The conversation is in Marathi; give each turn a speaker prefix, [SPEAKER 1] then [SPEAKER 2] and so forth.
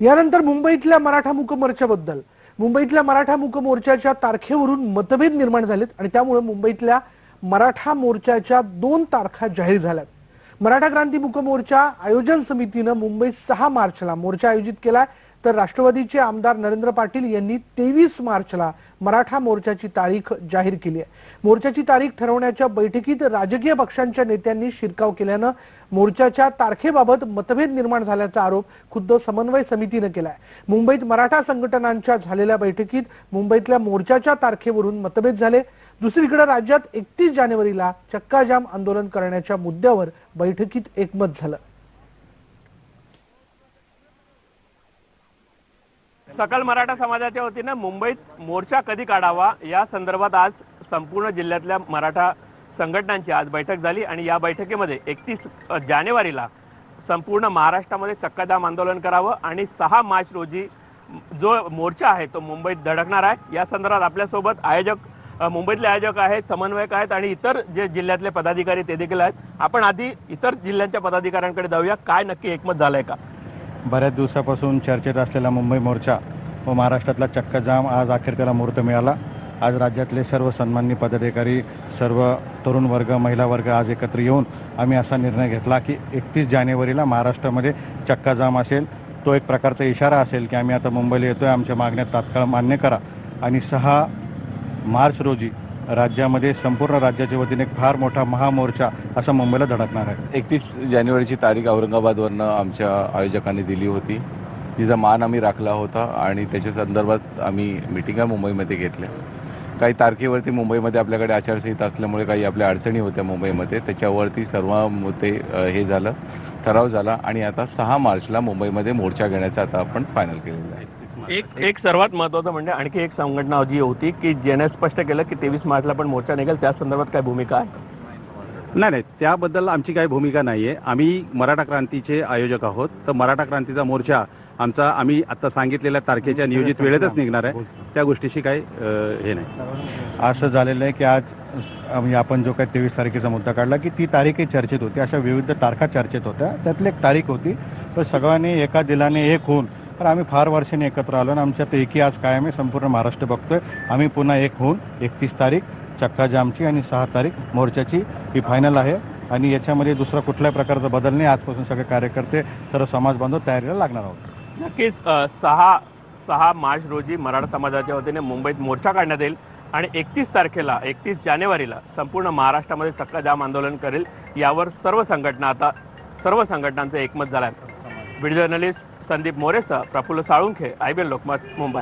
[SPEAKER 1] यानंतर मुंबईतल्या मराठा मुक मोर्चाबद्दल. मुंबईतल्या मराठा मुक मोर्चाच्या तारखेवरून मतभेद निर्माण झालेत आणि त्यामुळे मुंबईतल्या मराठा मोर्चाच्या दोन तारखा जाहीर झाल्यात. मराठा क्रांती मुक मोर्चा आयोजन समितीनं मुंबईत सहा मार्चला मोर्चा आयोजित केलाय. तर राष्ट्रवादीचे आमदार नरेंद्र पाटील यांनी तेवीस मार्चला मराठा मोर्चाची तारीख जाहीर केली आहे. मोर्चाची तारीख ठरवण्याच्या बैठकीत राजकीय पक्षांच्या नेत्यांनी शिरकाव केल्यानं मोर्चाच्या तारखेबाबत मतभेद निर्माण झाल्याचा आरोप खुद्द समन्वय समितीनं केलाय. मुंबईत मराठा संघटनांच्या झालेल्या बैठकीत मुंबईतल्या मोर्चाच्या तारखेवरून मतभेद झाले. दुसरीकडे राज्यात एकतीस जानेवारीला चक्काजाम आंदोलन करण्याच्या मुद्द्यावर बैठकीत एकमत झालं.
[SPEAKER 2] सकल मराठा समाजाच्या वतीनं मुंबईत मोर्चा कधी काढावा? या संदर्भात आज संपूर्ण जिल्ह्यातल्या मराठा संघटनांची आज बैठक झाली आणि या बैठकीमध्ये एकतीस जानेवारीला संपूर्ण महाराष्ट्रामध्ये चक्काजाम आंदोलन करावं आणि सहा मार्च रोजी जो मोर्चा आहे तो मुंबईत धडकणार आहे. या संदर्भात आपल्यासोबत आयोजक मुंबईतले आयोजक आहेत समन्वयक आहेत आणि इतर जे जिल्ह्यातले पदाधिकारी ते देखील आहेत. आपण आधी इतर जिल्ह्यांच्या पदाधिकाऱ्यांकडे जाऊया. काय नक्की एकमत झालंय का?
[SPEAKER 3] बऱ्याच दिवसापासून चर्चेत असलेला मुंबई मोर्चा व महाराष्ट्रातला चक्काजाम आज अखेर त्याला मुहूर्त मिळाला. आज राज्यातले सर्व सन्माननीय पदाधिकारी सर्व तरुण वर्ग महिला वर्ग आज एकत्र येऊन आम्ही असा निर्णय घेतला की एकतीस जानेवारीला महाराष्ट्रामध्ये चक्काजाम असेल तो एक प्रकारचा इशारा असेल की आम्ही आता मुंबईला येतोय आमच्या मागण्या तात्काळ मान्य करा. आणि सहा मार्च रोजी राज्यामध्ये संपूर्ण राज्याच्या वतीने एक फार मोठा महामोर्चा असा मुंबईला धडकणार आहे.
[SPEAKER 4] एकतीस जानेवारीची तारीख औरंगाबादवरनं आमच्या आयोजकांनी दिली होती. तिचा मान आम्ही राखला होता आणि त्याच्या संदर्भात आम्ही मिटिंगा मुंबईमध्ये घेतल्या. काही तारखेवरती मुंबईमध्ये आपल्याकडे आचारसंहिता असल्यामुळे काही आपल्या अडचणी होत्या मुंबईमध्ये. त्याच्यावरती सर्व मुद्दे हे झालं ठराव झाला आणि आता सहा मार्चला मुंबईमध्ये मोर्चा घेण्याचं आता आपण फायनल केलं
[SPEAKER 2] एक एक सर्वात महत्वाचं म्हणजे आणखी एक संघटना जी होती की ज्याने स्पष्ट केलं की तेवीस मार्चला पण मोर्चा निघेल त्या संदर्भात काय भूमिका आहे?
[SPEAKER 3] नाही नाही त्याबद्दल आमची काही भूमिका नाहीये. आम्ही मराठा क्रांतीचे आयोजक आहोत. तर मराठा क्रांतीचा मोर्चा आमचा आम्ही आता सांगितलेल्या तारखेच्या नियोजित वेळेतच निघणार आहे. त्या गोष्टीशी काही हे नाही. असं झालेलं आहे की आज म्हणजे आपण जो काही तेवीस तारखेचा मुद्दा काढला की ती तारीखही चर्चेत होती. अशा विविध तारखा चर्चेत होत्या. त्यातली एक तारीख होती. तर सगळ्यांनी एका दिलाने एक होऊन तर आम्ही फार वर्षांनी एकत्र आलो आणि आमच्या एकी आज कायम आहे. संपूर्ण महाराष्ट्र बघतोय. आम्ही पुन्हा एक होऊन एकतीस तारीख चक्काजामची आणि सहा तारीख मोर्चाची ही फायनल आहे. आणि याच्यामध्ये दुसरा कुठल्याही प्रकारचा बदल नाही. आजपासून सगळे कार्यकर्ते सर्व समाज बांधव तयारीला लागणार आहोत.
[SPEAKER 2] नक्कीच सहा सहा मार्च रोजी मराठा समाजाच्या वतीने मुंबईत मोर्चा काढण्यात येईल आणि एकतीस तारखेला एकतीस जानेवारीला संपूर्ण महाराष्ट्रामध्ये चक्काजाम आंदोलन करेल यावर सर्व संघटना आता सर्व संघटनांचं एकमत झालं आहे व्हिडिओ जर्नलिस्ट संदीप मोरेसह प्रफुल्ल साळुंखे आयबीएल लोकमत मुंबई